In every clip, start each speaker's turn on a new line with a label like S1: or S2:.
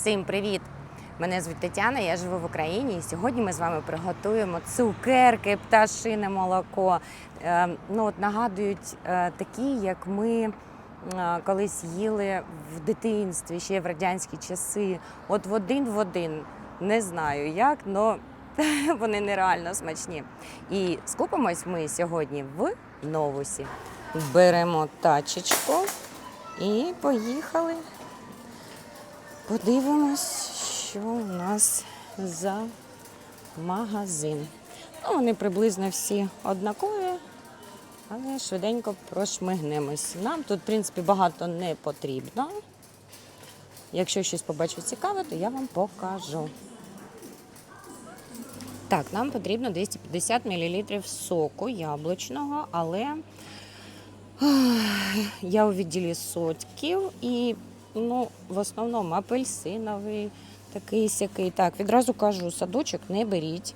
S1: Всім привіт! Мене звуть Тетяна, я живу в Україні. І сьогодні ми з вами приготуємо цукерки, пташине молоко. Е, ну, от нагадують е, такі, як ми е, колись їли в дитинстві, ще в радянські часи. От в один в один. Не знаю як, але вони нереально смачні. І скупимось ми сьогодні в новусі. Беремо тачечку і поїхали. Подивимось, що у нас за магазин. Ну, вони приблизно всі однакові, але швиденько прошмигнемось. Нам тут, в принципі, багато не потрібно. Якщо щось побачу цікаве, то я вам покажу. Так, нам потрібно 250 мл соку яблучного, але я у відділі сотків і ну, в основному апельсиновий, такий сякий. Так, відразу кажу, садочок не беріть.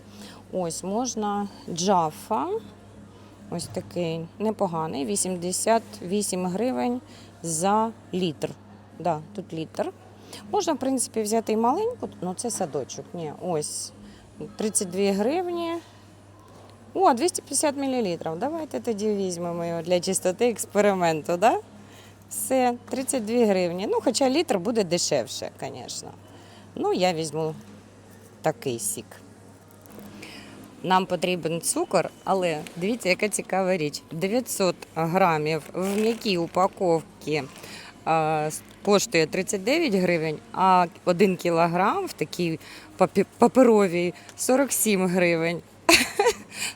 S1: Ось можна джафа. Ось такий непоганий, 88 гривень за літр. Да, тут літр. Можна, в принципі, взяти і маленьку, ну це садочок. Ні, ось 32 гривні. О, 250 мл. Давайте тоді візьмемо його для чистоти експерименту, да? Все, 32 гривні. Ну, хоча літр буде дешевше, звісно. Ну, я візьму такий сік. Нам потрібен цукор, але дивіться, яка цікава річ. 900 грамів в м'якій упаковці а, коштує 39 гривень, а 1 кілограм в такій паперовій 47 гривень.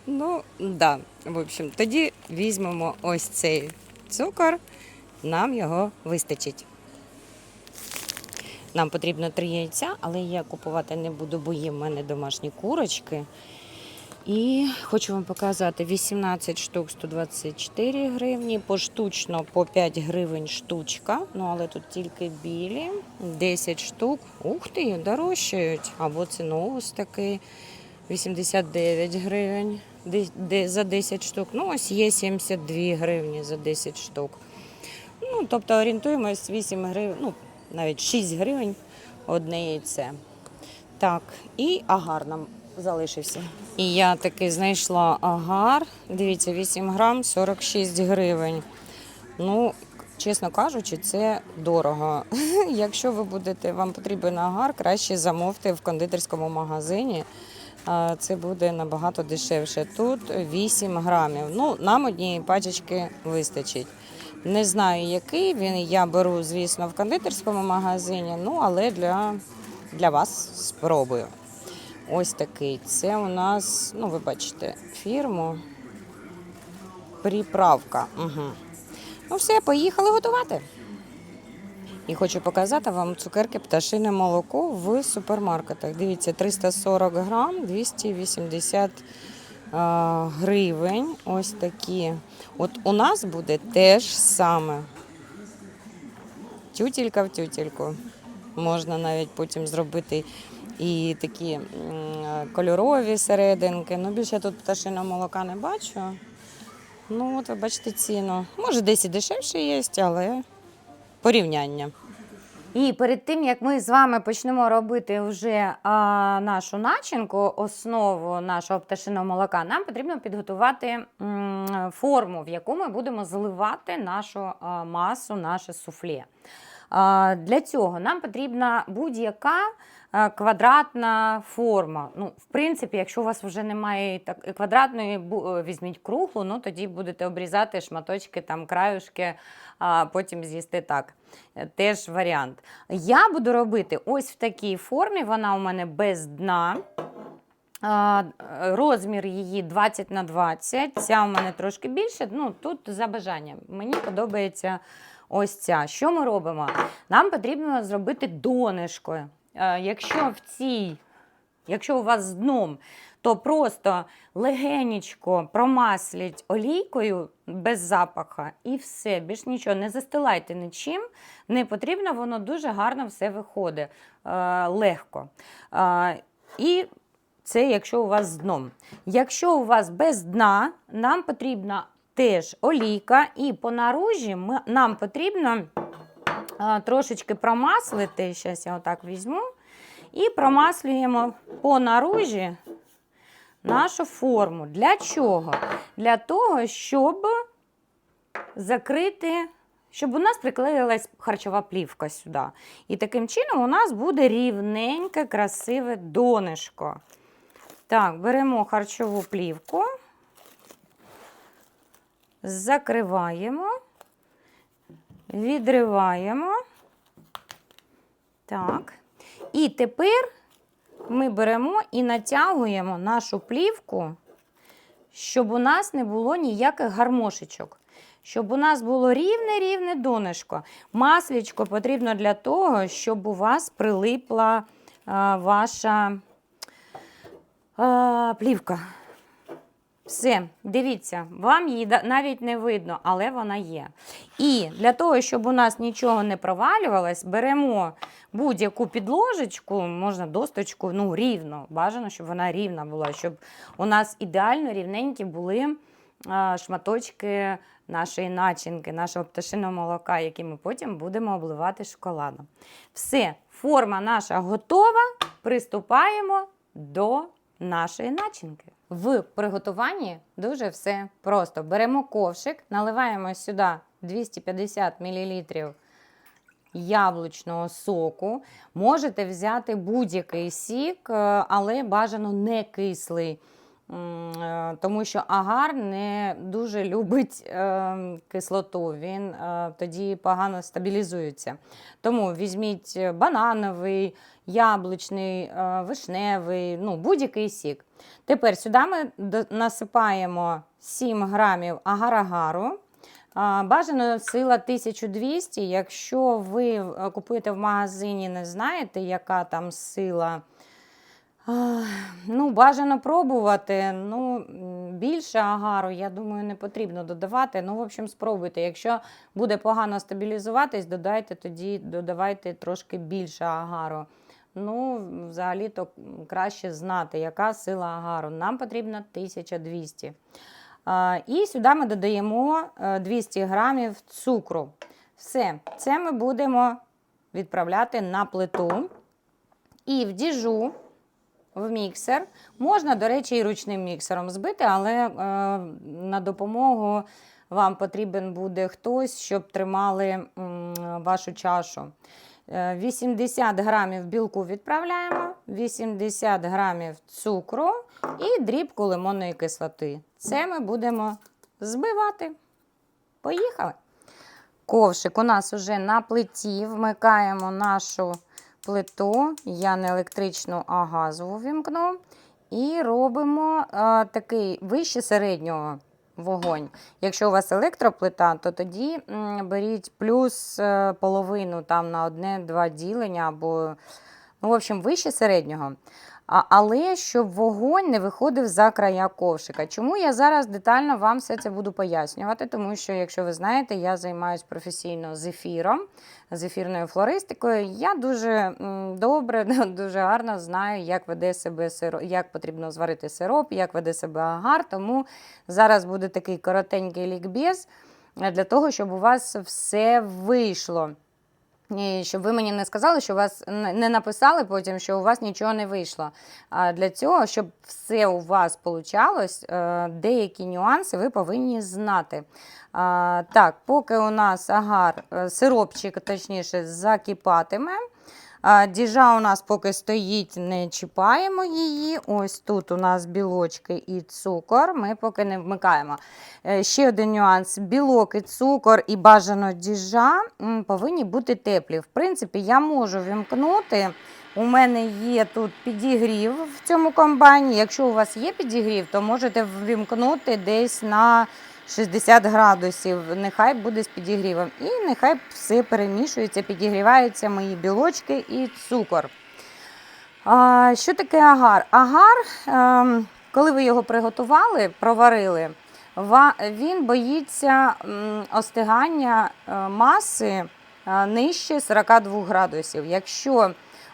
S1: Ну, да. В общем, тоді візьмемо ось цей цукор, нам його вистачить. Нам потрібно три яйця, але я купувати не буду, бо є в мене домашні курочки. І хочу вам показати 18 штук 124 гривні, поштучно по 5 гривень штучка. Ну але тут тільки білі, 10 штук. Ух ти, дорожчають. Або це новус такий 89 гривень за 10 штук. Ну, ось є 72 гривні за 10 штук. Ну, тобто орієнтуємось 8 гривень, ну, навіть 6 гривень одне яйце. Так, і агар нам залишився. І я таки знайшла агар. Дивіться, 8 грам 46 гривень. Ну, чесно кажучи, це дорого. Якщо ви будете, вам потрібен агар, краще замовте в кондитерському магазині. Це буде набагато дешевше. Тут 8 грамів. Ну, нам однієї пачечки вистачить. Не знаю, який він. Я беру, звісно, в кондитерському магазині, ну але для, для вас спробую. Ось такий. Це у нас, ну, ви бачите, фірму. Приправка. Угу. Ну, все, поїхали готувати. І хочу показати вам цукерки пташине молоко в супермаркетах. Дивіться, 340 грам, 280 а, гривень. Ось такі. От у нас буде те ж саме. Тютілька в тютільку. Можна навіть потім зробити і такі кольорові серединки. Ну, більше тут пташиного молока не бачу. Ну, от ви бачите ціну. Може, десь і дешевше є, але порівняння. І перед тим як ми з вами почнемо робити вже а, нашу начинку, основу нашого пташиного молока, нам потрібно підготувати м, форму, в яку ми будемо заливати нашу а, масу, наше суфлє. А, Для цього нам потрібна будь-яка квадратна форма. Ну, в принципі, якщо у вас вже немає так квадратної, е, візьміть круглу, ну тоді будете обрізати шматочки, там краюшки, а потім з'їсти так. Е, Теж варіант. Я буду робити ось в такій формі. Вона у мене без дна. Е, Розмір її 20 на 20. Ця у мене трошки більше. Ну, тут за бажанням. Мені подобається ось ця. Що ми робимо? Нам потрібно зробити донишко. Е, Якщо в цій, якщо у вас з дном, то просто легенечко промасліть олійкою без запаха і все, більш нічого. Не застилайте нічим. Не потрібно, воно дуже гарно все виходить. Е, легко. Е, і це якщо у вас з дном. Якщо у вас без дна, нам потрібна теж олійка, і по наружі нам потрібно трошечки промаслити. Зараз я отак візьму. І промаслюємо по наружі нашу форму. Для чого? Для того, щоб закрити, щоб у нас приклеїлась харчова плівка сюди. І таким чином у нас буде рівненьке, красиве донишко. Так, беремо харчову плівку, закриваємо, відриваємо. Так. І тепер ми беремо і натягуємо нашу плівку, щоб у нас не було ніяких гармошечок. Щоб у нас було рівне-рівне донышко. Маслічко потрібно для того, щоб у вас прилипла а, ваша а, плівка. Все, дивіться, вам її навіть не видно, але вона є. І для того, щоб у нас нічого не провалювалось, беремо будь-яку підложечку, можна досточку, ну рівно. Бажано, щоб вона рівна була, щоб у нас ідеально рівненькі були шматочки нашої начинки, нашого пташиного молока, які ми потім будемо обливати шоколадом. Все, форма наша готова. Приступаємо до нашої начинки. В приготуванні дуже все просто. Беремо ковшик, наливаємо сюди 250 мл яблучного соку. Можете взяти будь-який сік, е, але бажано не кислий. Е, Тому що агар не дуже любить е, кислоту, він е, тоді погано стабілізується. Тому візьміть банановий, яблучний, вишневий, ну, будь-який сік. Тепер сюди ми насипаємо 7 грамів агар-агару. Бажано сила 1200. Якщо ви купуєте в магазині, не знаєте, яка там сила. Ну, бажано пробувати. Ну, більше агару, я думаю, не потрібно додавати. Ну, в общем, спробуйте. Якщо буде погано стабілізуватись, додайте тоді, додавайте трошки більше агару. Ну, взагалі-то краще знати, яка сила агару. Нам потрібно 1200. А, І сюди ми додаємо е, 200 грамів цукру. Все, це ми будемо відправляти на плиту. І в діжу, в міксер. Можна, до речі, і ручним міксером збити, але е, на допомогу вам потрібен буде хтось, щоб тримали вашу чашу. Е, 80 грамів білку відправляємо, 80 грамів цукру і дрібку лимонної кислоти. Це ми будемо збивати. Поїхали. Ковшик у нас уже на плиті. Вмикаємо нашу плиту. Я не електричну, а газову вімкну. І робимо а, такий вище середнього вогонь. Якщо у вас електроплита, то тоді беріть плюс е, половину там на одне-два ділення або, ну, в общем, вище середнього. А, але щоб вогонь не виходив за края ковшика. Чому я зараз детально вам все це буду пояснювати? Тому що, якщо ви знаєте, я займаюся професійно з ефіром, з ефірною флористикою. Я дуже добре, дуже гарно знаю, як веде себе сироп, як потрібно зварити сироп, як веде себе агар. Тому зараз буде такий коротенький лікбез для того, щоб у вас все вийшло. І щоб ви мені не сказали, що вас не написали потім, що у вас нічого не вийшло. А для цього, щоб все у вас получалось, е, деякі нюанси ви повинні знати. Так, поки у нас агар, е, сиропчик, точніше, закипатиме. Діжа у нас поки стоїть, не чіпаємо її. Ось тут у нас білочки і цукор. Ми поки не вмикаємо. Е, Ще один нюанс: білок і цукор і бажано діжа повинні бути теплі. В принципі, я можу вімкнути. У мене є тут підігрів в цьому комбайні. Якщо у вас є підігрів, то можете ввімкнути десь на 60 градусів. Нехай буде з підігрівом. І нехай все перемішується, підігріваються мої білочки і цукор. А, що таке агар? Агар, ем, коли ви його приготували, проварили, він боїться остигання е, маси е, нижче 42 градусів. Якщо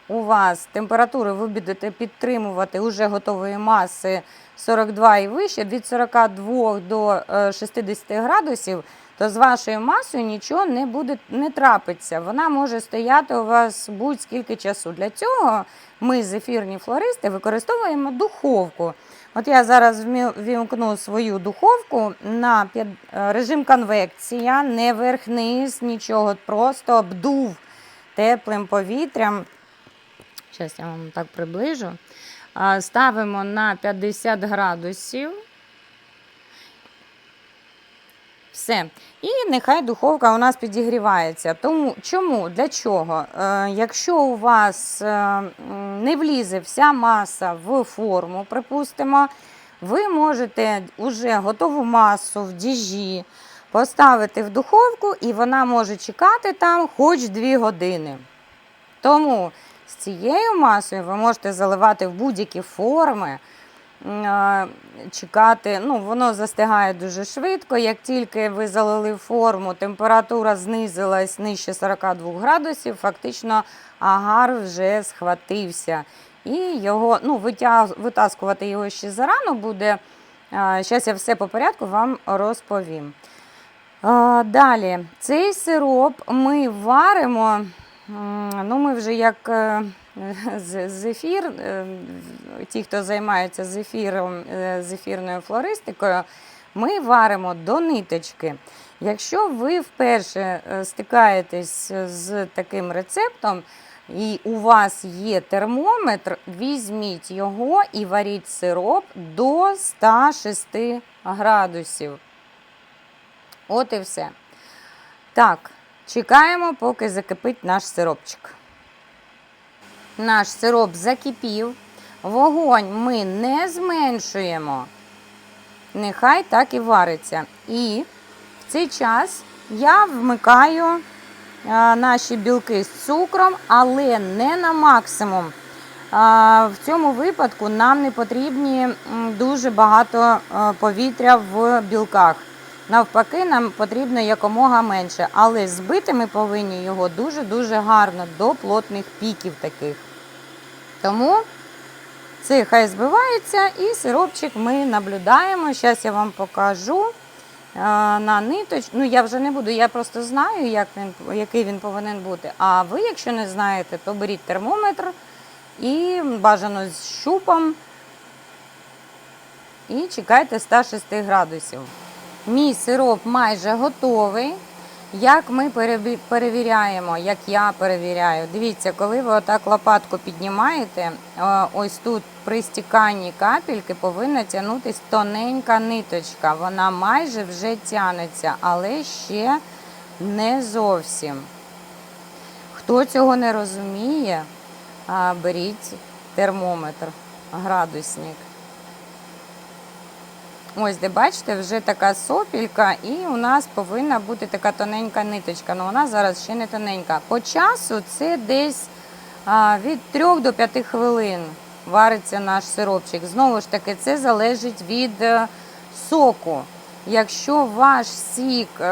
S1: у вас температуру ви будете підтримувати уже готової маси 42 і вище, від 42 до е, 60 градусів, то з вашою масою нічого не буде не трапиться. Вона може стояти у вас будь-скільки часу. Для цього ми, зефірні флористи, використовуємо духовку. От я зараз вімкну свою духовку на е, режим конвекція, не верх-низ, нічого, просто обдув теплим повітрям. Зараз я вам так приближу. Ставимо на 50 градусів. Все. І нехай духовка у нас підігрівається. Тому чому? Для чого? Е, якщо у вас е, не влізе вся маса в форму, припустимо, ви можете уже готову масу в діжі поставити в духовку, і вона може чекати там хоч 2 години. Тому з цією масою ви можете заливати в будь-які форми, е, чекати, ну, воно застигає дуже швидко. Як тільки ви залили форму, температура знизилась нижче 42 градусів, фактично агар вже схватився. І його, ну, витаскувати його ще зарано буде. Зараз я все по порядку вам розповім. Далі, цей сироп ми варимо. Ну, ми вже як е, зефір, е, ті, хто займається зефіром, е, зефірною флористикою, ми варимо до ниточки. Якщо ви вперше стикаєтесь з таким рецептом, і у вас є термометр, візьміть його і варіть сироп до 106 градусів. От і все. Так, чекаємо, поки закипить наш сиропчик. Наш сироп закипів. Вогонь ми не зменшуємо. Нехай так і вариться. І в цей час я вмикаю наші білки з цукром, але не на максимум. В цьому випадку нам не потрібні дуже багато повітря в білках. Навпаки, нам потрібно якомога менше, але збити ми повинні його дуже-дуже гарно до плотних піків таких. Тому це хай збивається і сиропчик ми наблюдаємо. Зараз я вам покажу е, на ниточ. Ну, я вже не буду, я просто знаю, як він, який він повинен бути. А ви, якщо не знаєте, то беріть термометр і бажано з щупом. І чекайте 106 градусів. Мій сироп майже готовий. Як ми перевіряємо, як я перевіряю, дивіться, коли ви отак лопатку піднімаєте, ось тут при стіканні капельки повинна тягнутися тоненька ниточка. Вона майже вже тягнеться, але ще не зовсім. Хто цього не розуміє, беріть термометр, градусник. Ось, де бачите, вже така сопілька, і у нас повинна бути така тоненька ниточка. але вона зараз ще не тоненька. По часу це десь від 3 до 5 хвилин вариться наш сиропчик. Знову ж таки, це залежить від е, соку. Якщо ваш сік е,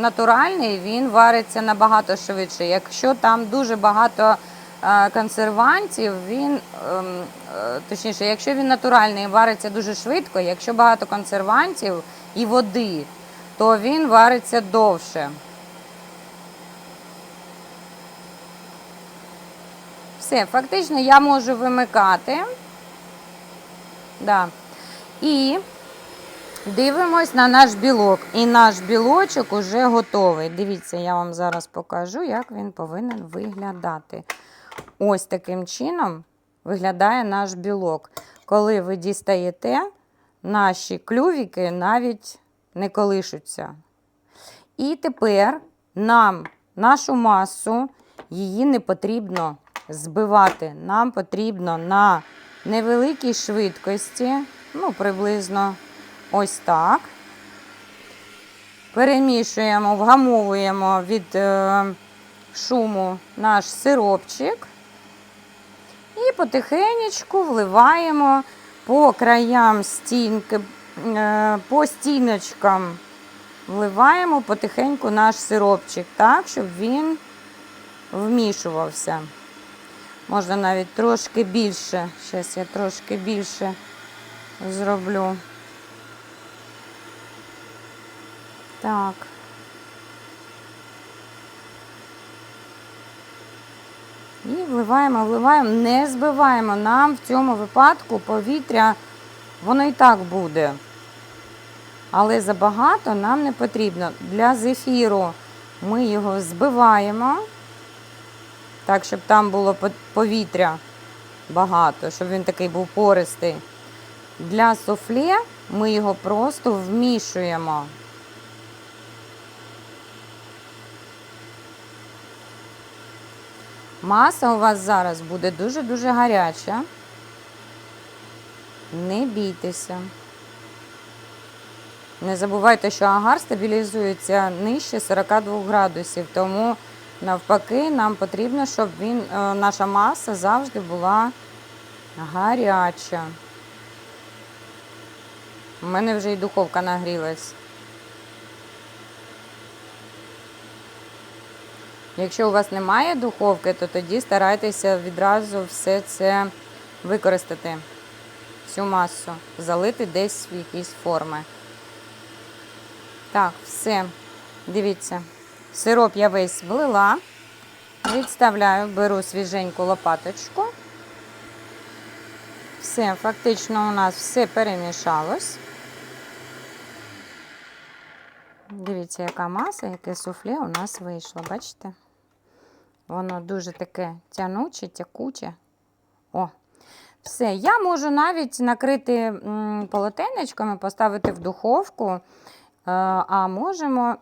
S1: натуральний, він вариться набагато швидше. Якщо там дуже багато консервантів, він ем, е, точніше, якщо він натуральний, вариться дуже швидко. Якщо багато консервантів і води, то він вариться довше. Все, фактично я можу вимикати. Да. І дивимось на наш білок. І наш білочок уже готовий. Дивіться, я вам зараз покажу, як він повинен виглядати. Ось таким чином виглядає наш білок. Коли ви дістаєте, наші клювіки навіть не колишуться. І тепер нам нашу масу, її не потрібно збивати. Нам потрібно на невеликій швидкості, ну, приблизно ось так. Перемішуємо, вгамовуємо від е, шуму наш сиропчик. І потихенечку вливаємо по краям стінки, е, по стіночкам вливаємо потихеньку наш сиропчик, так, щоб він вмішувався. Можна навіть трошки більше. Зараз я трошки більше зроблю. Так. І вливаємо, вливаємо, не збиваємо. Нам в цьому випадку повітря, воно і так буде. Але забагато нам не потрібно. Для зефіру ми його збиваємо, так, щоб там було повітря багато, щоб він такий був пористий. Для суфле ми його просто вмішуємо. Маса у вас зараз буде дуже-дуже гаряча. Не бійтеся. Не забувайте, що агар стабілізується нижче 42 градусів, тому навпаки нам потрібно, щоб він, е, наша маса завжди була гаряча. У мене вже і духовка нагрілась. Якщо у вас немає духовки, то тоді старайтеся відразу все це використати, всю масу, залити десь в якісь форми. Так, все. Дивіться. Сироп я весь влила. Відставляю, беру свіженьку лопаточку. Все, фактично у нас все перемішалось. Дивіться, яка маса, яке суфле у нас вийшло, бачите? Воно дуже таке тянуче, тякуче. О, все. Я можу навіть накрити і поставити в духовку, е, а можемо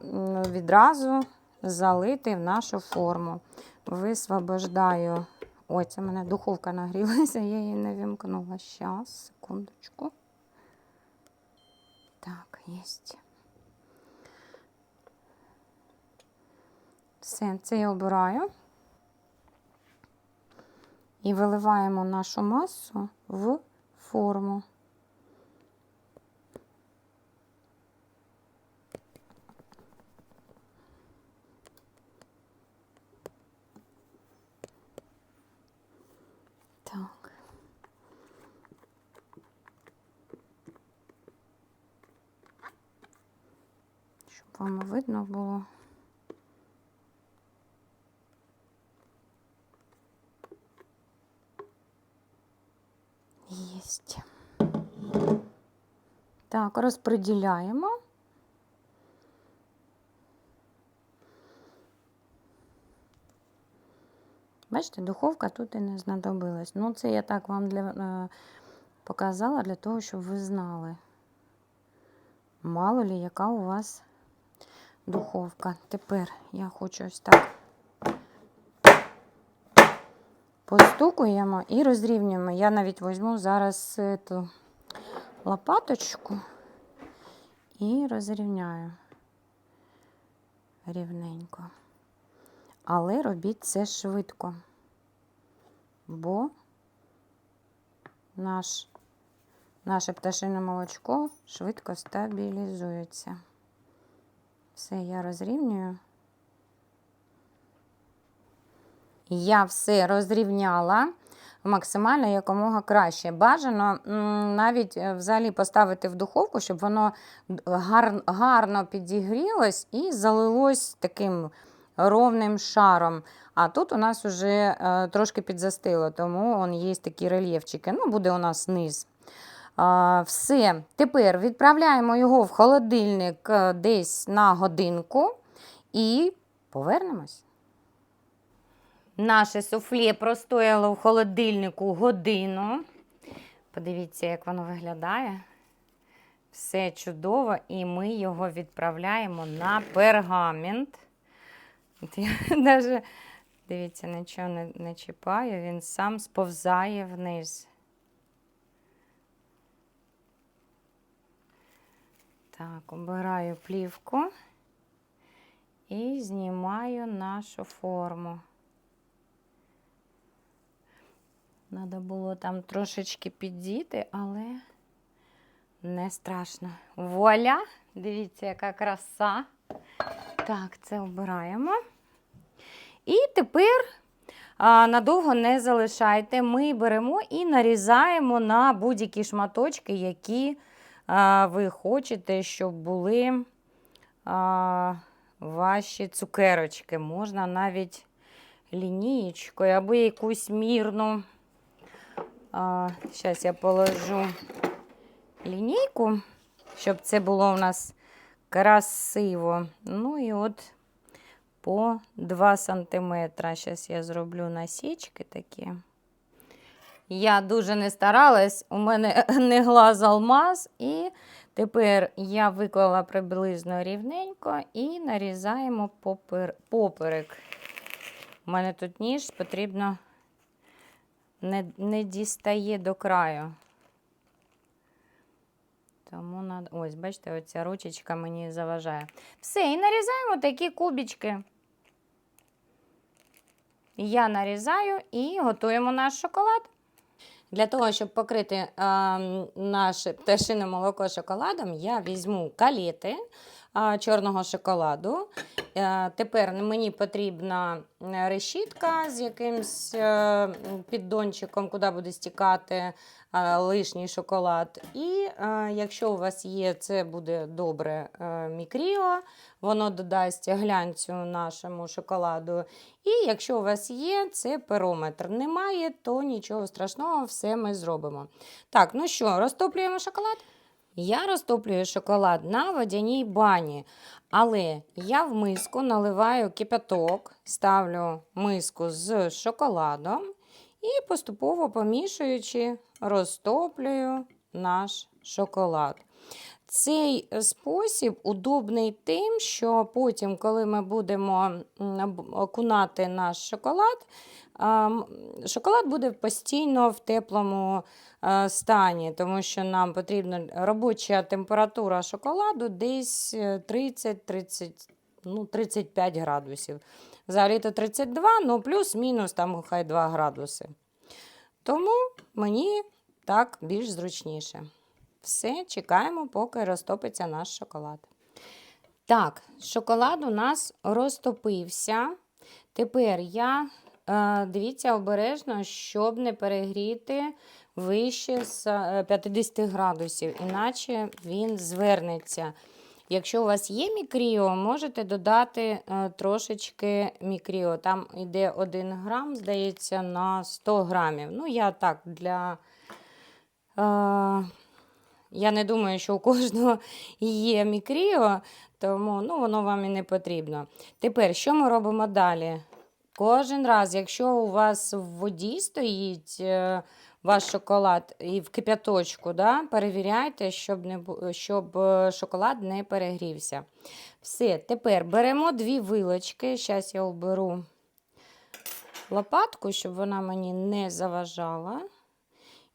S1: відразу залити в нашу форму. Висвобождаю. Ой, це в мене духовка нагрілася, я її не вімкнула. Щас, секундочку. Так, єсть. Все, це я обираю. І виливаємо нашу масу в форму. Щоб вам видно було. Так, розподіляємо. Бачите, духовка тут і не знадобилась. Ну, це я так вам для, е, показала для того, щоб ви знали. Мало лі, яка у вас духовка. Тепер я хочу ось так постукуємо і розрівнюємо. Я навіть візьму зараз цю лопаточку і розрівняю рівненько. Але робіть це швидко, бо наш, наше пташине молочко швидко стабілізується. Все, я розрівнюю. Я все розрівняла максимально якомога краще. Бажано навіть е, взагалі поставити в духовку, щоб воно гар, гарно підігрілось і залилось таким ровним шаром. А тут у нас вже е, трошки підзастило, тому он є такі рельєфчики. Ну, буде у нас низ. Все. Тепер відправляємо його в холодильник е, десь на годинку і повернемось. Наше суфле простояло в холодильнику годину. Подивіться, як воно виглядає. Все чудово, і ми його відправляємо на пергамент. От я навіть, дивіться, нічого не, не чіпаю, він сам сповзає вниз. Так, обираю плівку і знімаю нашу форму. Треба було там трошечки піддіти, але не страшно. Вуаля! Дивіться, яка краса. Так, це обираємо. І тепер а, надовго не залишайте. Ми беремо і нарізаємо на будь-які шматочки, які а, ви хочете, щоб були а, ваші цукерочки. Можна навіть лінієчкою або якусь мірну. Зараз я положу лінійку, щоб це було у нас красиво. Ну і от по 2 см. Зараз я зроблю насічки такі. Я дуже не старалась, у мене не глаз алмаз, і тепер я виклала приблизно рівненько і нарізаємо попер... поперек. У мене тут ніж потрібно не, не дістає до краю. Тому надо... Ось, бачите, оця ручечка мені заважає. Все, і нарізаємо такі кубічки. Я нарізаю і готуємо наш шоколад. Для того, щоб покрити е, наше пташине молоко шоколадом, я візьму каліти чорного шоколаду. Е, тепер мені потрібна решітка з якимсь е, піддончиком, куди буде стікати е, лишній шоколад. І е, якщо у вас є, це буде добре е, мікріо, воно додасть глянцю нашому шоколаду. І якщо у вас є, це перометр. Немає, то нічого страшного, все ми зробимо. Так, ну що, розтоплюємо шоколад? Я розтоплюю шоколад на водяній бані, але я в миску наливаю кипяток, ставлю миску з шоколадом і поступово помішуючи, розтоплюю наш шоколад. Цей спосіб удобний тим, що потім, коли ми будемо окунати наш шоколад, шоколад буде постійно в теплому е, стані, тому що нам потрібна робоча температура шоколаду десь е, 30-30, ну, 35 градусів. Взагалі то 32, ну плюс-мінус там хай 2 градуси. Тому мені так більш зручніше. Все, чекаємо, поки розтопиться наш шоколад. Так, шоколад у нас розтопився. Тепер я, е, дивіться обережно, щоб не перегріти вище з, е, 50 градусів, іначе він звернеться. Якщо у вас є мікріо, можете додати е, трошечки мікріо. Там йде 1 грам, здається, на 100 грамів. Ну, я так для. Я не думаю, що у кожного є мікріо, тому ну, воно вам і не потрібно. Тепер, що ми робимо далі? Кожен раз, якщо у вас в воді стоїть е, ваш шоколад і в кип'яточку, да, перевіряйте, щоб, не, щоб е, шоколад не перегрівся. Все, тепер беремо дві вилочки. Зараз я оберу лопатку, щоб вона мені не заважала.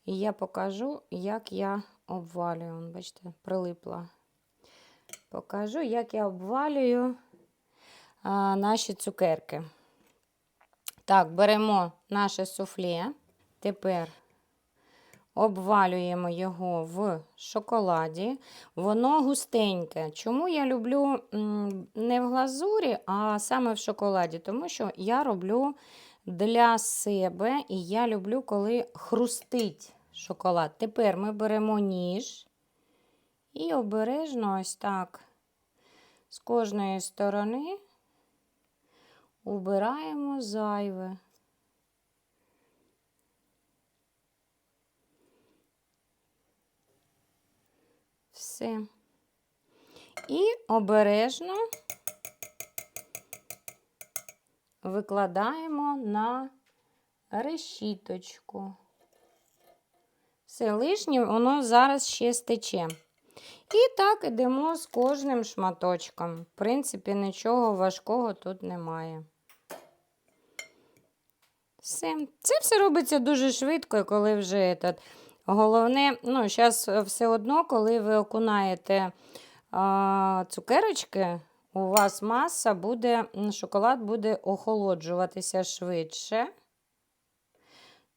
S1: І я покажу, як я обвалюю. Бачите, прилипла. Покажу, як я обвалюю а, наші цукерки. Так, беремо наше суфле. Тепер обвалюємо його в шоколаді. Воно густеньке. Чому я люблю не в глазурі, а саме в шоколаді? Тому що я роблю для себе і я люблю, коли хрустить шоколад. Тепер ми беремо ніж і обережно ось так з кожної сторони убираємо зайве. Все. І обережно викладаємо на решіточку. Все лишнє, воно зараз ще стече. І так ідемо з кожним шматочком. В принципі, нічого важкого тут немає. Все. Це все робиться дуже швидко, коли вже этот. Головне, ну, зараз все одно, коли ви окунаєте а, цукерочки, у вас маса буде, шоколад буде охолоджуватися швидше.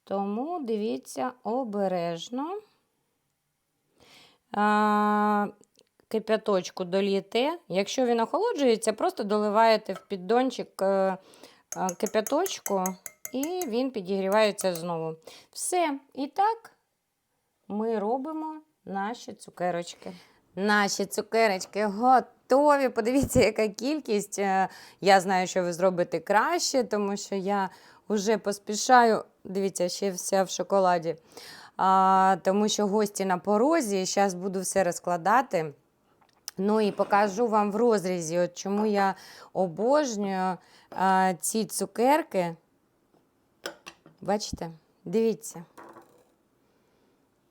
S1: Тому дивіться обережно. А, кип'яточку долієте. Якщо він охолоджується, просто доливаєте в піддончик е, е, кип'яточку і він підігрівається знову. Все. І так ми робимо наші цукерочки. Наші цукерочки готові. готові. Подивіться, яка кількість. Е, Я знаю, що ви зробите краще, тому що я вже поспішаю. Дивіться, ще вся в шоколаді. А, тому що гості на порозі. Зараз буду все розкладати. Ну і покажу вам в розрізі, от чому я обожнюю а, ці цукерки. Бачите? Дивіться.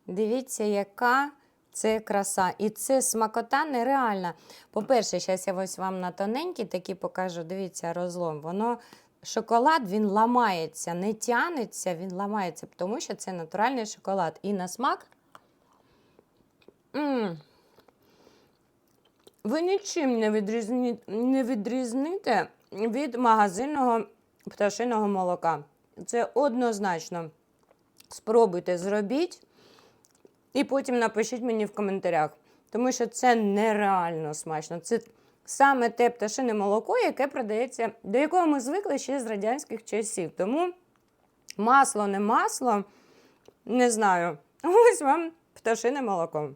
S1: Дивіться, яка це краса. І це смакота нереальна. По-перше, зараз я ось вам на тоненький такі покажу. Дивіться, розлом. Воно шоколад він ламається, не тянеться, він ламається, тому що це натуральний шоколад. І на смак. м ви нічим не, відрізні... не відрізните від магазинного пташиного молока. Це однозначно. Спробуйте, зробіть. І потім напишіть мені в коментарях, тому що це нереально смачно. Це саме те пташине молоко, яке продається, до якого ми звикли ще з радянських часів. Тому масло, не масло, не знаю. Ось вам пташине молоко.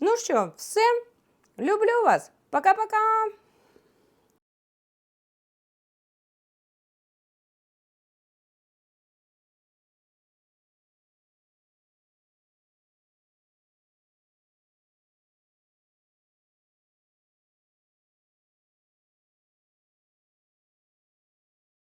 S1: Ну що, все. Люблю вас. Пока-пока.